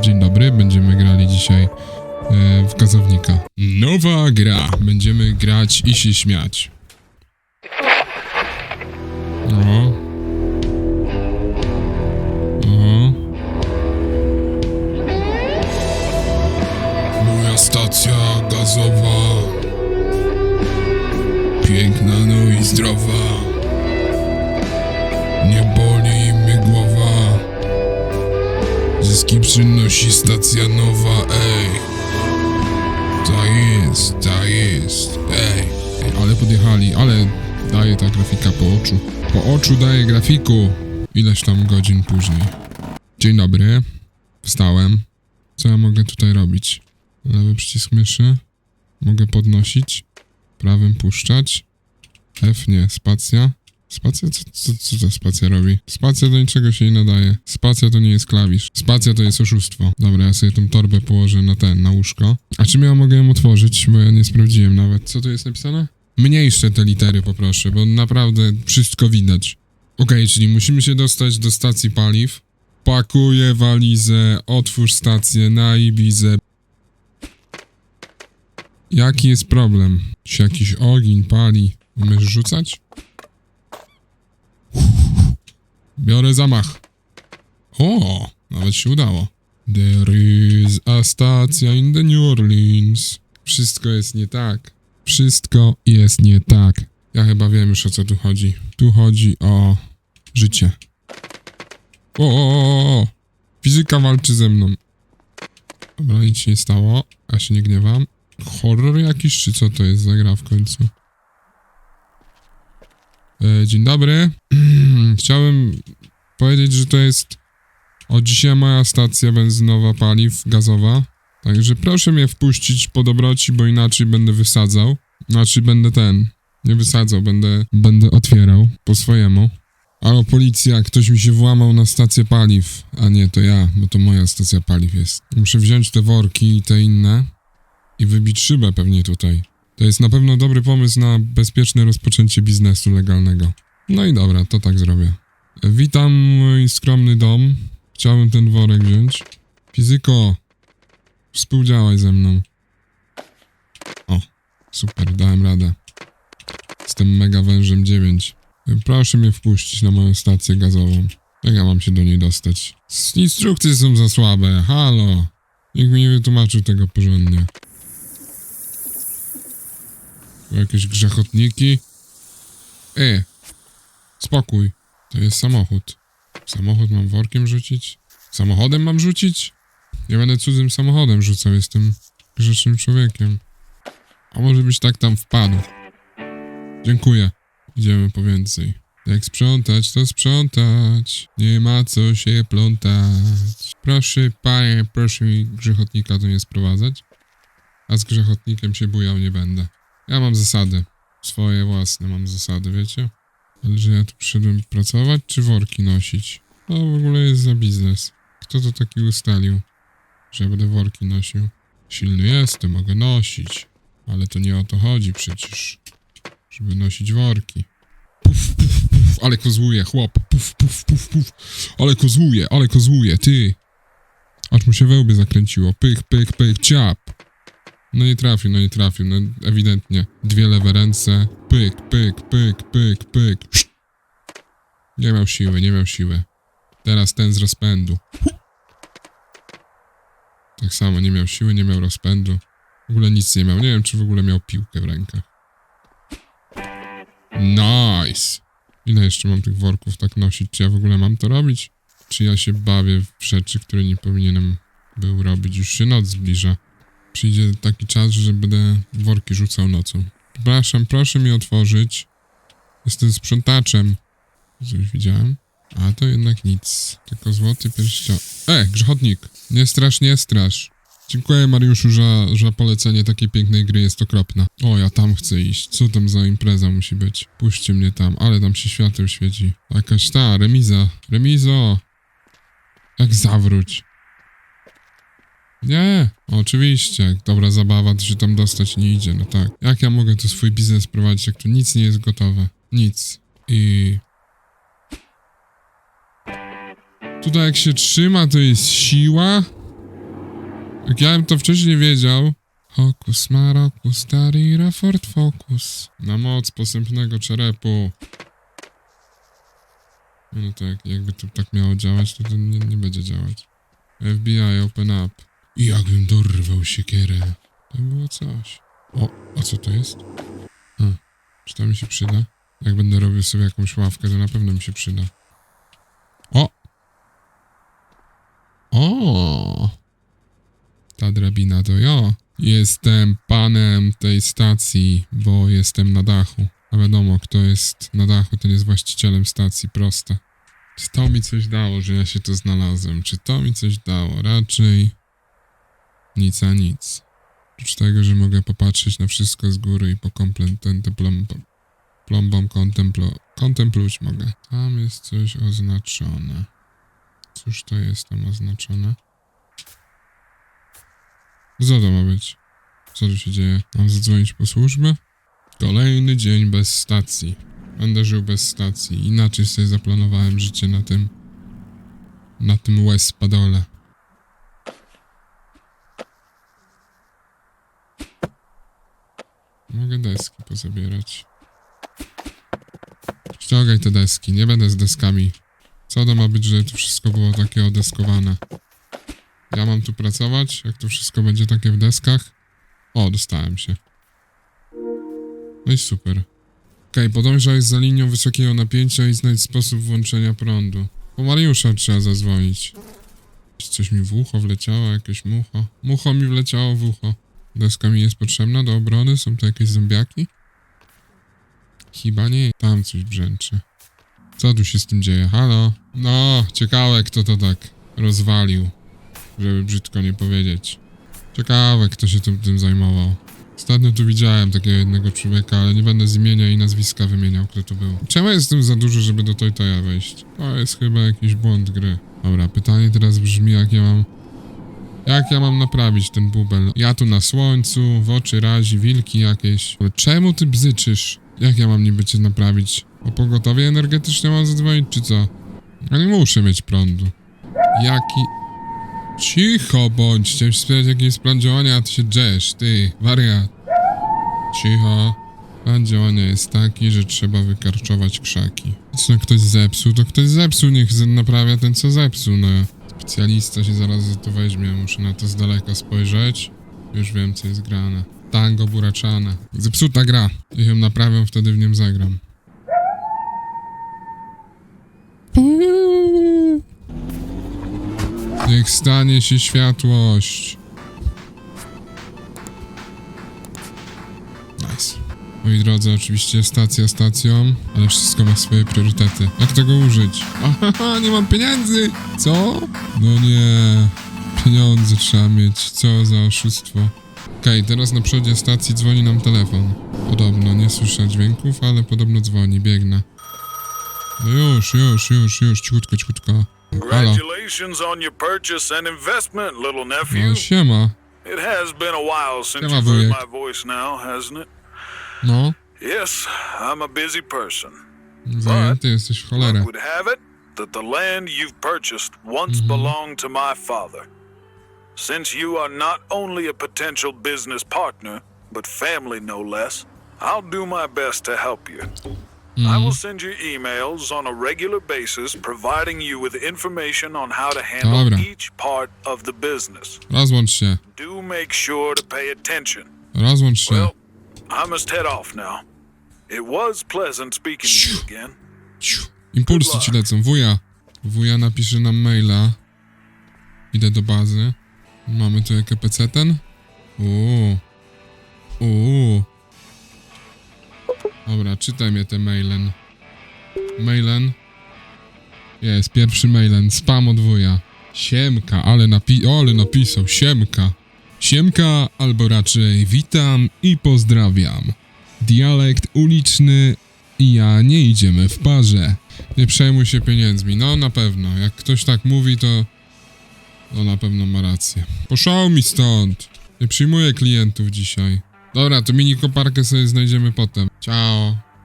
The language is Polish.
Dzień dobry, będziemy grali dzisiaj e, w gazownika. Nowa gra. Będziemy grać i się śmiać. O. Moja stacja gazowa. Piękna, no i zdrowa. Zyski przynosi stacja nowa, ej. Ta jest, ta jest, ej. ej. Ale podjechali, ale daje ta grafika po oczu. Po oczu daje grafiku. Ileś tam godzin później. Dzień dobry. Wstałem. Co ja mogę tutaj robić? Lewy przycisk myszy. Mogę podnosić. Prawym puszczać. F nie, spacja. Spacja? Co, co, co ta spacja robi? Spacja do niczego się nie nadaje. Spacja to nie jest klawisz. Spacja to jest oszustwo. Dobra, ja sobie tą torbę położę na ten, na łóżko. A czym ja mogę ją otworzyć? Bo ja nie sprawdziłem nawet. Co tu jest napisane? Mniejsze te litery poproszę, bo naprawdę wszystko widać. Okej, czyli musimy się dostać do stacji paliw. Pakuję walizę, otwórz stację na Ibizę. Jaki jest problem? Czy jakiś ogień pali? Umiesz rzucać? Biorę zamach. O, nawet się udało. There is a stacja in the New Orleans. Wszystko jest nie tak. Wszystko jest nie tak. Ja chyba wiem już o co tu chodzi. Tu chodzi o życie. O, o, o. Fizyka walczy ze mną. Dobra, nic się nie stało. Ja się nie gniewam. Horror jakiś, czy co to jest za gra w końcu? E, dzień dobry. Chciałem powiedzieć, że to jest od dzisiaj moja stacja benzynowa paliw gazowa. Także proszę mnie wpuścić po dobroci, bo inaczej będę wysadzał. Znaczy będę ten, nie wysadzał, będę, będę otwierał po swojemu. Ale policja, ktoś mi się włamał na stację paliw. A nie, to ja, bo to moja stacja paliw jest. Muszę wziąć te worki i te inne i wybić szybę pewnie tutaj. To jest na pewno dobry pomysł na bezpieczne rozpoczęcie biznesu legalnego. No i dobra, to tak zrobię. Witam mój skromny dom. Chciałbym ten worek wziąć. Fizyko, współdziałaj ze mną. O, super, dałem radę. Jestem mega wężem 9. Proszę mnie wpuścić na moją stację gazową. Jak ja mam się do niej dostać? Instrukcje są za słabe, halo. Nikt mi nie wytłumaczył tego porządnie. Jakieś grzechotniki? E, spokój. To jest samochód. Samochód mam workiem rzucić? Samochodem mam rzucić? Nie będę cudzym samochodem rzucał, jestem grzecznym człowiekiem. A może byś tak tam wpadł? Dziękuję. Idziemy po więcej. Jak sprzątać, to sprzątać. Nie ma co się plątać. Proszę, panie, proszę mi grzechotnika tu nie sprowadzać. A z grzechotnikiem się bujał nie będę. Ja mam zasady. Swoje własne mam zasady, wiecie? Ale że ja tu przyszedłem pracować, czy worki nosić? To w ogóle jest za biznes. Kto to taki ustalił, że ja będę worki nosił? Silny jestem, mogę nosić. Ale to nie o to chodzi przecież. Żeby nosić worki. Puf, puf, puf, ale kozłuje, chłop. Puf, puf, puf, puf. Ale kozłuje, ale kozłuje, ty. Aż mu się wełbie zakręciło. Pych, pych, pych, ciap. No nie trafił, no nie trafił, no ewidentnie. Dwie lewe ręce. Pyk, pyk, pyk, pyk, pyk. Nie miał siły, nie miał siły. Teraz ten z rozpędu. Tak samo, nie miał siły, nie miał rozpędu. W ogóle nic nie miał. Nie wiem, czy w ogóle miał piłkę w rękach. Nice! Ile jeszcze mam tych worków tak nosić? Czy ja w ogóle mam to robić? Czy ja się bawię w rzeczy, które nie powinienem był robić? Już się noc zbliża. Przyjdzie taki czas, że będę worki rzucał nocą. Przepraszam, proszę mi otworzyć. Jestem sprzątaczem. Coś widziałem? A to jednak nic. Tylko złoty pierścio... E, grzechotnik! Nie strasz, nie strasz. Dziękuję Mariuszu za, za polecenie takiej pięknej gry, jest okropna. O, ja tam chcę iść. Co tam za impreza musi być? Puśćcie mnie tam, ale tam się świateł świeci. Jakaś ta, remiza. Remizo! Jak zawróć? Nie, oczywiście. Dobra zabawa, to się tam dostać nie idzie, no tak. Jak ja mogę tu swój biznes prowadzić, jak tu nic nie jest gotowe? Nic. I... Tutaj jak się trzyma, to jest siła. Jak ja bym to wcześniej wiedział... Hokus marokus tarira fort focus. Na moc posępnego czerepu. No to jak, jakby to tak miało działać, to to nie, nie będzie działać. FBI, open up. I jakbym dorwał siekierę. To było coś. O, a co to jest? A, czy to mi się przyda? Jak będę robił sobie jakąś ławkę, to na pewno mi się przyda. O! O! Ta drabina to ja. Jestem panem tej stacji, bo jestem na dachu. A wiadomo, kto jest na dachu, ten jest właścicielem stacji, proste. Czy to mi coś dało, że ja się tu znalazłem? Czy to mi coś dało? Raczej nic a nic. Oprócz tego, że mogę popatrzeć na wszystko z góry i pokomplementem plombą kontemplo, kontempluć mogę. Tam jest coś oznaczone. Cóż to jest tam oznaczone? Co to ma być? Co tu się dzieje? Mam zadzwonić po służbę? Kolejny dzień bez stacji. Będę żył bez stacji. Inaczej sobie zaplanowałem życie na tym... Na tym West Padole. Mogę deski pozabierać. Ściągaj te deski, nie będę z deskami. Co to ma być, że to wszystko było takie odeskowane? Ja mam tu pracować, jak to wszystko będzie takie w deskach? O, dostałem się. No i super. Okej, podążaj za linią wysokiego napięcia i znajdź sposób włączenia prądu. Po Mariusza trzeba zadzwonić. Coś mi w ucho wleciało, jakieś mucho. Mucho mi wleciało w ucho. Deska mi jest potrzebna do obrony? Są to jakieś zombiaki? Chyba nie. Tam coś brzęczy. Co tu się z tym dzieje? Halo? No, ciekawe kto to tak rozwalił. Żeby brzydko nie powiedzieć. Ciekawe kto się tym, tym zajmował. Ostatnio tu widziałem takiego jednego człowieka, ale nie będę z imienia i nazwiska wymieniał, kto to był. Czemu jest tym za dużo, żeby do Toytoja wejść? To jest chyba jakiś błąd gry. Dobra, pytanie teraz brzmi, jak ja mam... Jak ja mam naprawić ten bubel? Ja tu na słońcu, w oczy razi, wilki jakieś. Ale czemu ty bzyczysz? Jak ja mam niby cię naprawić? O pogotowie energetyczne mam zadzwonić, czy co? Ja nie muszę mieć prądu. Jaki... Cicho bądź, chciałem się spytać jaki jest plan działania, a ty się drzesz, ty, wariat. Cicho. Plan działania jest taki, że trzeba wykarczować krzaki. Co ktoś zepsuł, to ktoś zepsuł, niech naprawia ten co zepsuł, no. Specjalista się zaraz za to weźmie, muszę na to z daleka spojrzeć. Już wiem co jest grane. Tango buraczane. Zepsuta gra. Niech ją naprawią, wtedy w nim zagram. Niech stanie się światłość. Moi drodzy, oczywiście stacja stacją, ale wszystko ma swoje priorytety. Jak tego użyć? Aha, nie mam pieniędzy! Co? No nie. Pieniądze trzeba mieć. Co za oszustwo. Okej, teraz na przodzie stacji dzwoni nam telefon. Podobno, nie słyszę dźwięków, ale podobno dzwoni, biegnę. No już, już, już, już, cichutko, cichutko. Halo. No siema. It has been a while since you've heard my voice now, hasn't it? No, Yes, I'm a busy person. zajęty jesteś w cholerę. Would have it that the land you've purchased once mm-hmm. belonged to my father. Since you are not only a potential business partner, but family no less, I'll do my best to help you. I mm-hmm. will send you emails on a regular basis providing you with information on how to handle Dobra. each part of the business. Rozłącz się. Do make sure to pay attention. Rozłącz się. Well, I must head off now. It was pleasant speaking to you again. Impulsy ci lecą. Wuja. Wuja napisze nam maila. Idę do bazy. Mamy tu jakie PC ten? Uuu. Uuu. Dobra, czytaj mnie te mailen. Mailen. Jest, pierwszy mailen. Spam od wuja. Siemka, ale, napi ale napisał. Siemka. Siemka, albo raczej witam i pozdrawiam. Dialekt uliczny i ja nie idziemy w parze. Nie przejmuj się pieniędzmi. No na pewno. Jak ktoś tak mówi, to... To na pewno ma rację. Poszał mi stąd. Nie przyjmuję klientów dzisiaj. Dobra, to mini koparkę sobie znajdziemy potem. Ciao.